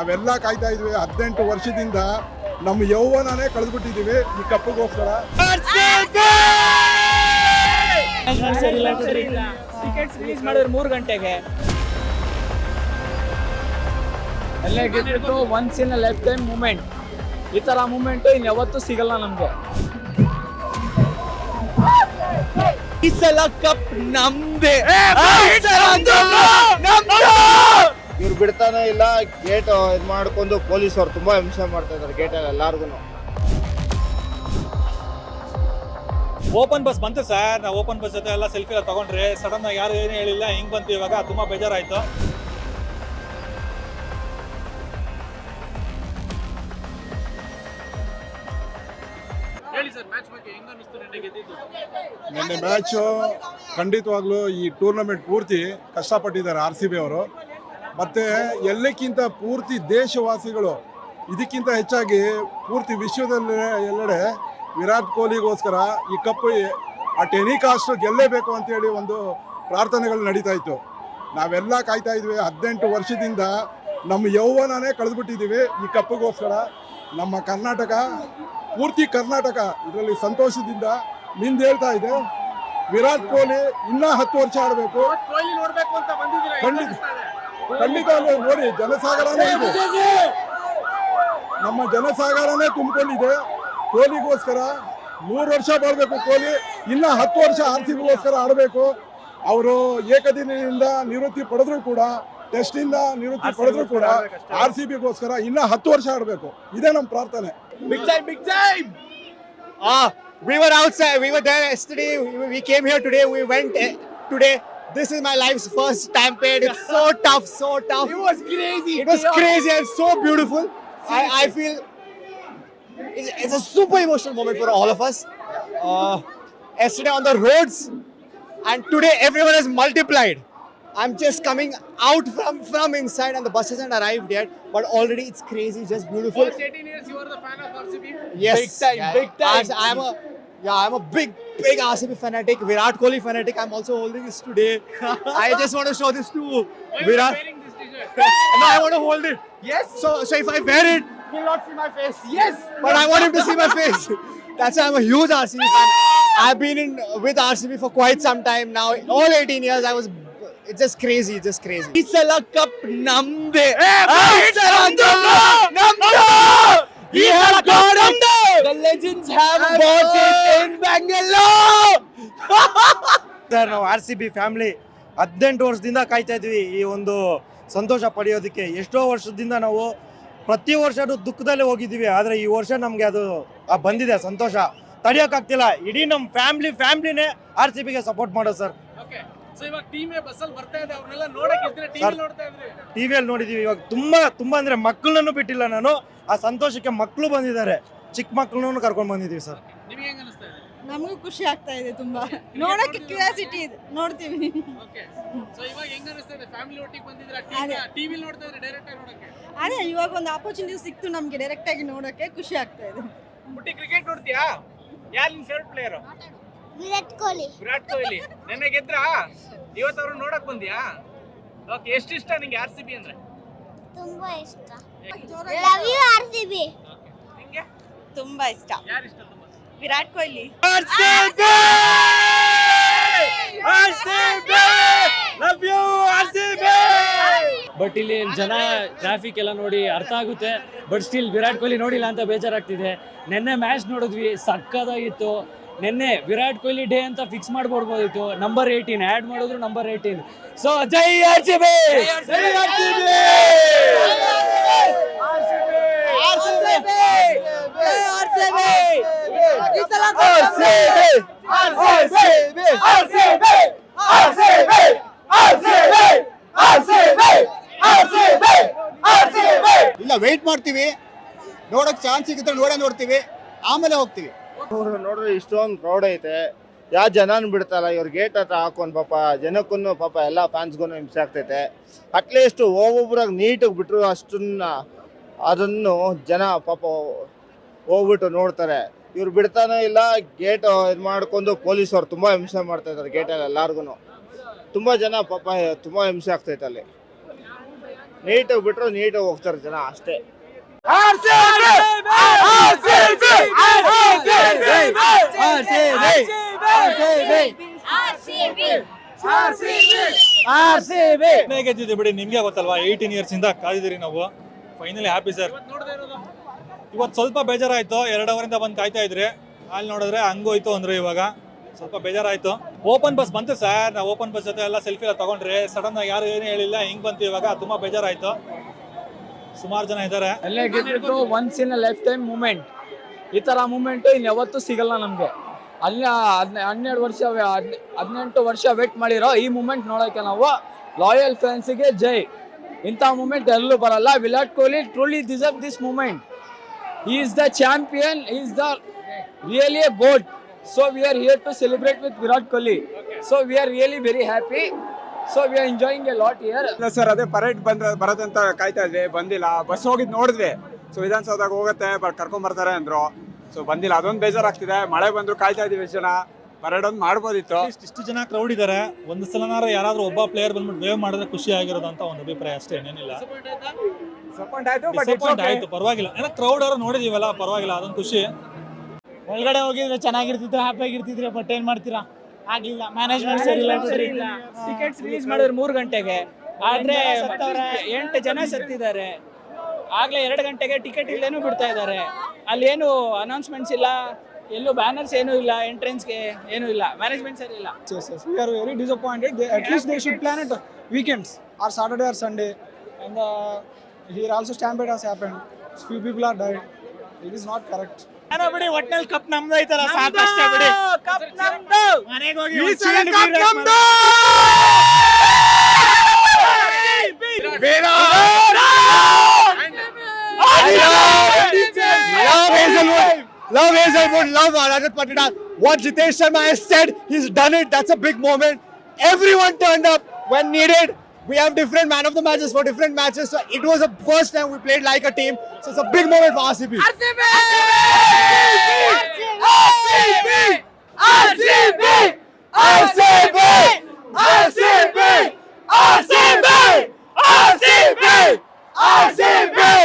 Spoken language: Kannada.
ನಾವೆಲ್ಲ ಕಾಯ್ತಾ ಇದ್ವಿ ಹದಿನೆಂಟು ವರ್ಷದಿಂದ ನಮ್ಮ ಯೌವನನೇ ಕಳೆದ್ಬಿಟ್ಟಿದೀವಿ ಈ ಕಪ್ಪಗೋಸ್ಕರ. ಟಿಕೆಟ್ಸ್ ರಿಲೀಸ್ ಮಾಡಿದ್ರು ಮೂರು ಗಂಟೆಗೆ. ಎಲ್ಲ ಗೆದ್ದಿದ್ದು once in life time moment ಈ ತರ ಮೂಮೆಂಟ್ ಇನ್ ಯಾವತ್ತೂ ಸಿಗಲ್ಲ ನಮ್ಗೆ. ಈ ಸಲ ಕಪ್ ನಮ್ದೇ. ಬಿಡ್ತಾನೆ ಇಲ್ಲ ಗೇಟ್ ಇದು ಮಾಡ್ಕೊಂಡು ಪೊಲೀಸರು ತುಂಬಾ ಹಿಂಸೆ ಮಾಡ್ತಾ ಇದ್ದಾರೆ ಗೇಟಲ್ಲಿ ಎಲ್ಲಾರ್ಗು ಓಪನ್ ಬಸ್ ಬಂತು ಸರ್ ನಾವು ಓಪನ್ ಬಸ್ ಜೊತೆ ಎಲ್ಲ ಸೆಲ್ಫಿ ಎಲ್ಲ ತಗೊಂಡ್ರಿ ಸಡನ್ ಆಗಿ ಯಾರು ಏನು ಹೇಳಿಲ್ಲ ಹಿಂಗ್ ಬಂತು ಇವಾಗ ತುಂಬಾ ಬೇಜಾರಾಯ್ತು. ನಿನ್ನೆ ಮ್ಯಾಚು ಖಂಡಿತವಾಗ್ಲೂ ಈ ಟೂರ್ನಮೆಂಟ್ ಪೂರ್ತಿ ಕಷ್ಟಪಟ್ಟಿದ್ದಾರೆ ಆರ್ ಸಿ ಬಿ ಅವರು. ಮತ್ತೆ ಎಲ್ಲಕ್ಕಿಂತ ಪೂರ್ತಿ ದೇಶವಾಸಿಗಳು ಇದಕ್ಕಿಂತ ಹೆಚ್ಚಾಗಿ ಪೂರ್ತಿ ವಿಶ್ವದಲ್ಲಿ ಎಲ್ಲೆಡೆ ವಿರಾಟ್ ಕೊಹ್ಲಿಗೋಸ್ಕರ ಈ ಕಪ್ಪು ಅಟ್ ಎನಿ ಕಾಸ್ಟ್ ಗೆಲ್ಲೇಬೇಕು ಅಂತೇಳಿ ಒಂದು ಪ್ರಾರ್ಥನೆಗಳು ನಡೀತಾ ಇತ್ತು. ನಾವೆಲ್ಲ ಕಾಯ್ತಾ ಇದ್ವಿ. ಹದಿನೆಂಟು ವರ್ಷದಿಂದ ನಮ್ಮ ಯೌವನನೇ ಕಳೆದ್ಬಿಟ್ಟಿದ್ದೀವಿ. ಈ ಕಪ್ಪಿಗೋಸ್ಕರ ನಮ್ಮ ಕರ್ನಾಟಕ ಪೂರ್ತಿ ಕರ್ನಾಟಕ ಇದರಲ್ಲಿ ಸಂತೋಷದಿಂದ ನಿಂದು ಹೇಳ್ತಾ ಇದೆ. ವಿರಾಟ್ ಕೊಹ್ಲಿ ಇನ್ನೂ ಹತ್ತು ವರ್ಷ ಆಡಬೇಕು. ಖಂಡಿತ. ಖಂಡಿತ ನಾವು ನೋಡಿ ಜನಸಾಗರನೇ ಇದೆ ನಮ್ಮ ಜನಸಾಗರನೇ ತುಂಬಿಕೊಂಡಿದೆ ಕೋಲಿಗೋಸ್ಕರ ನೂರು ವರ್ಷ ಬರಬೇಕು ಕೋಲಿ ಇನ್ನ ಹತ್ತು ವರ್ಷ ಆರ್ ಸಿ ಬಿಗೋಸ್ಕರ ಆಡಬೇಕು ಅವರು ಏಕದಿನದಿಂದ ನಿವೃತ್ತಿ ಪಡೆದ್ರು ಕೂಡ ಟೆಸ್ಟಿಂದ ನಿವೃತ್ತಿ ಪಡೆದ್ರು ಕೂಡ ಆರ್ ಸಿ ಬಿಗೋಸ್ಕರ ಇನ್ನ ಹತ್ತು ವರ್ಷ ಆಡಬೇಕು ಇದೇ ನಮ್ಮ ಪ್ರಾರ್ಥನೆ ಬಿಗ್ ಟೈಮ್ ಬಿಗ್ ಟೈಮ್ ಆ we were outside. We were there yesterday. We, we came here today. We went eh, today. This is my life's first stampede. It's so tough, so tough. It was crazy. It was crazy and so beautiful. I, I feel it's, it's a super emotional moment for all of us. Uh, yesterday on the roads, and today everyone has multiplied. I'm just coming out from from inside, and the bus hasn't arrived yet. But already it's crazy, just beautiful. In 18 years, you are the final horsybe. Yes, Big time, yeah. big time. I'm a yeah, I'm a big, big RCB fanatic, Virat Kohli fanatic. I'm also holding this today. I just want to show this to Virat. no, I want to hold it. Yes. So, so if I wear it, you'll not see my face. Yes. But I want him to see my face. That's why I'm a huge RCB fan. I've been in with RCB for quite some time now. All 18 years, I was. It's just crazy. It's just crazy. ಈ ಸಲ ಕಪ್ ನಮ್ದೇ We have got it. The legends have bought sir ನಾವು ಆರ್ ಸಿ ಬಿ ಫ್ಯಾಮಿಲಿ ಹದಿನೆಂಟು ವರ್ಷದಿಂದ ಕಾಯ್ತಾ ಇದ್ವಿ ಈ ಒಂದು ಸಂತೋಷ ಪಡೆಯೋದಕ್ಕೆ. ಎಷ್ಟೋ ವರ್ಷದಿಂದ ನಾವು ಪ್ರತಿ ವರ್ಷ ದುಃಖದಲ್ಲೇ ಹೋಗಿದ್ದೀವಿ ಆದರೆ ಈ ವರ್ಷ ನಮಗೆ ಅದು ಆ ಬಂದಿದೆ ಸಂತೋಷ. ತಡೆಯೋಕ್ಕಾಗ್ತಿಲ್ಲ ಇಡೀ ನಮ್ಮ ಫ್ಯಾಮಿಲಿ ಫ್ಯಾಮಿಲಿನೇ ಆರ್ ಸಿ ಬಿಗೆ ಸಪೋರ್ಟ್ ಮಾಡೋದು ಸರ್. ಇದ್ರಿ? ಟಿವಿಯಲ್ಲಿ ನೋಡಿದ್ದೀವಿ ಇವಾಗ ತುಂಬಾ ತುಂಬಾ ಅಂದರೆ ಮಕ್ಕಳನ್ನು ಬಿಟ್ಟಿಲ್ಲ ನಾನು. ಆ ಸಂತೋಷಕ್ಕೆ ಮಕ್ಕಳು ಬಂದಿದ್ದಾರೆ. ಚಿಕ್ಕ ಮಕ್ಕಳನ್ನೂ ಕರ್ಕೊಂಡು ಬಂದಿದ್ದೀವಿ ಸರ್. ನಿಮ್ಗೆ ಖುಷಿ ಆಗ್ತಾ ಇದೆ ತುಂಬಾ. ನೋಡಕ್ಕೆ ಕ್ಯೂರಿಯಾಸಿಟಿ ಇದೆ. ನೋಡ್ತೀವಿ. ಓಕೆ ಸೊ ಇವಾಗ ಹೆಂಗ್ ಅನಿಸ್ತಾ ಫ್ಯಾಮಿಲಿ ಒಟ್ಟಿಗೆ ಬಂದಿದ್ರ ಅದೇ. ಇವಾಗ ಒಂದು ಆಪರ್ಚುನಿಟಿ ಸಿಕ್ತು ನಮ್ಗೆ ಡೈರೆಕ್ಟ್ ಆಗಿ ನೋಡಕ್ಕೆ ಖುಷಿ ಆಗ್ತಾ ಇದೆ. ಮುಟ್ಟಿ ಕ್ರಿಕೆಟ್ ನೋಡ್ತೀಯಾ? ಯಾರು ನಿನ್ ಫೇವ್ರೆಟ್ ಪ್ಲೇಯರ್ ವಿರಾಟ್ ಕೊಹ್ಲಿ. ವಿರಾಟ್ ಕೊಹ್ಲಿ. ನೆನ್ನೆ ಗೆದ್ರಾ? ಇವತ್ತು ಅವ್ರು ನೋಡಕ್ ಬಂದ್ಯಾ? ಓಕೆ ಎಷ್ಟು ಇಷ್ಟ ನಿಂಗೆ ಆರ್ ಸಿ ಬಿ ಅಂದ್ರೆ? ತುಂಬಾ ಇಷ್ಟ. Love you R C B ನಿಂಗೆ? ತುಂಬಾ ಇಷ್ಟ. ಯಾರು ಇಷ್ಟ? ವಿರಾಟ್ ಕೊಹ್ಲಿ. ಬಟ್ ಇಲ್ಲಿ ಜನ ಟ್ರಾಫಿಕ್ ಎಲ್ಲ ನೋಡಿ ಅರ್ಥ ಆಗುತ್ತೆ. ಬಟ್ ಸ್ಟಿಲ್ ವಿರಾಟ್ ಕೊಹ್ಲಿ ನೋಡಿಲ್ಲ ಅಂತ ಬೇಜಾರಾಗ್ತಿದೆ. ನಿನ್ನೆ ಮ್ಯಾಚ್ ನೋಡಿದ್ವಿ ಸಕ್ಕದಾಗಿತ್ತು ನಿನ್ನೆ ವಿರಾಟ್ ಕೊಹ್ಲಿ ಡೇ ಅಂತ ಫಿಕ್ಸ್ ಮಾಡ್ಕೊಡ್ಬೋದಿತ್ತು ನಂಬರ್ ಏಯ್ಟೀನ್ ಆ್ಯಡ್ ಮಾಡಿದ್ರು ನಂಬರ್ ಏಯ್ಟೀನ್ ಸೊ ಜೈ ಆರ್ ಸಿ ಬಿ! ಇಲ್ಲ ವೆಯ್ಟ್ ಮಾಡ್ತೀವಿ. ನೋಡಕ್ ಚಾನ್ಸ್ ಸಿಗುತ್ತೆ ನೋಡೇ ನೋಡ್ತೀವಿ. ಆಮೇಲೆ ಹೋಗ್ತೀವಿ. ನೋಡ್ರಿ, ಇಷ್ಟೊಂದು ಕ್ರೌಡ್ ಐತೆ. ಯಾವ ಜನನ ಬಿಡ್ತಾರ, ಇವ್ರ ಗೇಟ್ ಹತ್ರ ಹಾಕೊಂಡ್ ಪಾಪ ಜನಕ್ಕೂ ಪಾಪ ಎಲ್ಲ ಫ್ಯಾನ್ಸ್ಗೂ ಹಿಂಸೆ ಆಗ್ತೈತೆ. ಅಟ್ಲೀಸ್ಟ್ ಒಬ್ಬೊಬ್ರಾಗ ನೀಟಾಗಿ ಬಿಟ್ಟರು ಅಷ್ಟನ್ನ, ಅದನ್ನು ಜನ ಪಾಪ ಹೋಗ್ಬಿಟ್ಟು ನೋಡ್ತಾರೆ. ಇವ್ರು ಬಿಡ್ತಾನೆ ಇಲ್ಲ ಗೇಟ್ ಇದು ಮಾಡ್ಕೊಂಡು ಪೊಲೀಸವ್ರು ತುಂಬ ಹಿಂಸೆ ಮಾಡ್ತಾ ಇದ್ದಾರೆ ಗೇಟಲ್ಲಿ ಎಲ್ಲಾರ್ಗು ತುಂಬ ಜನ ಪಾಪ, ತುಂಬ ಹಿಂಸೆ ಆಗ್ತೈತೆ ಅಲ್ಲಿ. ನೀಟಾಗಿ ಬಿಟ್ರೆ ನೀಟಾಗಿ ಹೋಗ್ತಾರೆ ಜನ ಅಷ್ಟೇ. ಗೆದ್ದಿದ್ದೆ ಗೆದ್ದಿದೆ ಬಿಡಿ, ನಿಮ್ಗೆ ಗೊತ್ತಲ್ವಾ? ಏಯ್ಟೀನ್ ಇಯರ್ಸ್ ಇಂದ ಕಾದಿದ್ದೀರಿ ನಾವು. ಫೈನಲಿ ಹ್ಯಾಪಿ ಸರ್ ಇವತ್ತು ಸ್ವಲ್ಪ ಬೇಜಾರಾಯ್ತು. ಎರಡು ಅವರಿಂದ ಬಂದು ಕಾಯ್ತಾ ಇದ್ರಿ. ಅಲ್ಲಿ ನೋಡಿದ್ರೆ ಹಂಗೋಯ್ತು ಅಂದ್ರೆ ಇವಾಗ. ಸ್ವಲ್ಪ ಬೇಜಾರಾಯ್ತು. ಓಪನ್ ಬಸ್ ಬಂತು ಸರ್. ನಾವು ಓಪನ್ ಬಸ್ ಜೊತೆ ಎಲ್ಲ ಸೆಲ್ಫಿ ಎಲ್ಲ ತಗೊಂಡ್ರಿ ಸಡನ್ ಆಗಿ ಯಾರು ಏನು ಹೇಳಿಲ್ಲ, ಹಿಂಗ್ ಬಂತು ಇವಾಗ ತುಂಬಾ ಬೇಜಾರಾಯ್ತು. ಸುಮಾರು ಜನ ಇದ್ದಾರೆ. Once in life time moment ಈ ತರ ಮೂಮೆಂಟ್ ಇನ್ನು ಯಾವತ್ತೂ ಸಿಗಲ್ಲ ನಮಗೆ. ಅಲ್ಲಿ ಹನ್ನೆರಡು ವರ್ಷ ಹದ್ನೆ- ಹದಿನೆಂಟು ವರ್ಷ ವೇಟ್ ಮಾಡಿರೋ ಈ ಮೂಮೆಂಟ್ ನೋಡೋಕೆ ನಾವು ಲಾಯಲ್ ಫ್ಯಾನ್ಸಿಗೆ ಜೈ. ಇಂಥ ಮೂಮೆಂಟ್ ಎಲ್ಲೂ ಬರಲ್ಲ. Virat Kohli truly deserve this moment is the champion is the really a goat so we are here to celebrate with virat kohli. So we are really very happy. So we are enjoying a lot here. Sir ಅದೇ ಪರೇಡ್ ಬಂದ್ರ ಬರೋದಂತ ಕಾಯ್ತಾ ಇದ್ವಿ. ಬಂದಿಲ್ಲ. ಬಸ್ ಹೋಗಿದ್ ನೋಡಿದ್ವಿ. ಸೊ ವಿಧಾನಸೌಧಕ್ಕೆ ಹೋಗುತ್ತೆ ಬಟ್ ಕರ್ಕೊಂಡ್ ಬರ್ತಾರೆ ಅಂದ್ರು. ಸೊ ಬಂದಿಲ್ಲ. ಅದೊಂದು ಬೇಜಾರಾಗ್ತಿದೆ. ಮಳೆ ಬಂದ್ರು ಕಾಯ್ತಾ ಇದೀವಿ ಎಷ್ಟು ಜನ ಪರೇಡ್ ಒಂದು ಮಾಡ್ಬೋದಿತ್ತು. ಇಷ್ಟ್- ಇಷ್ಟು ಜನ ಕ್ರೌಡ್ ಇದ್ದಾರೆ ಒಂದು ಸಲನಾರ ಯಾರಾದ್ರೂ ಒಬ್ಬ ಪ್ಲೇಯರ್ ಬಂದ್ಬಿಟ್ಟು ವೇವ್ ಮಾಡಿದ್ರೆ ಖುಷಿ ಆಗಿರೋದು ಅಂತ ಒಂದು ಅಭಿಪ್ರಾಯ ಅಷ್ಟೇ ಏನಿಲ್ಲ. ಆಯ್ತು? ಪರವಾಗಿಲ್ಲ. ಏನೋ ಕ್ರೌಡ್ ಅವರು ನೋಡಿದೀವಲ್ಲ ಪರವಾಗಿಲ್ಲ. ಅದೊಂದು ಖುಷಿ. ಒಳಗಡೆ ಹೋಗಿದ್ರೆ ಚೆನ್ನಾಗಿರ್ತಿತ್ತು ಹ್ಯಾಪಿ ಆಗಿರ್ತಿದ್ರೆ ಬಟ್ ಏನ್ ಮಾಡ್ತೀರಾ? ಆಗ್ಲಿಲ್ಲ. ಮ್ಯಾನೇಜ್ಮೆಂಟ್ ಸರಿ ಇಲ್ಲ ಬಿಡ್ರಿ. ಟಿಕೆಟ್ಸ್ ರಿಲೀಸ್ ಮಾಡಿದ್ರು ಮೂರು ಗಂಟೆಗೆ. ಆದ್ರೆ ಎಂಟು ಜನ ಸತ್ತಿದ್ದಾರೆ. ಆಗ್ಲೇ ಎರಡು ಗಂಟೆಗೆ ಟಿಕೆಟ್ ಇಲ್ಲೇನು ಬಿಡ್ತಾ ಇದ್ದಾರೆ. ಅಲ್ಲಿ ಏನು ಅನೌನ್ಸ್ಮೆಂಟ್ಸ್ ಇಲ್ಲ ಎಲ್ಲೂ ಬ್ಯಾನರ್ಸ್ ಏನೂ ಇಲ್ಲ ಎಂಟ್ರೆನ್ಸ್ಗೆ ಏನೂ ಇಲ್ಲ. ಮ್ಯಾನೇಜ್ಮೆಂಟ್ ಸರಿ ಇಲ್ಲ. Yes yes. We are very disappointed. They, at least they should plan it. Weekends or saturday or sunday. And uh, here also stampede has happened. Few people are died it is not correct. ಬಿಡಿ ಒಟ್ನಲ್ಲಿ ಕಪ್ ನಮ್ದು ಐತಲ್ಲ ಸಾಕಷ್ಟೇ ಬಿಡಿ ಮನೆಗೆ ಹೋಗಿ ಒಂದ್ shield ಬೀರ್ ಹಾಕ್ಬೋದು. Love Hazelwood. Love Hazelwood. Love Rajat Patida. What Jitesh Sharma has said, he's done it. That's a big moment. Everyone turned up when needed. we have different man of the matches for different matches. So it was the first time we played like a team. So it's a big moment for RCB. RCB! RCB! RCB! RCB! RCB! RCB! RCB! RCB!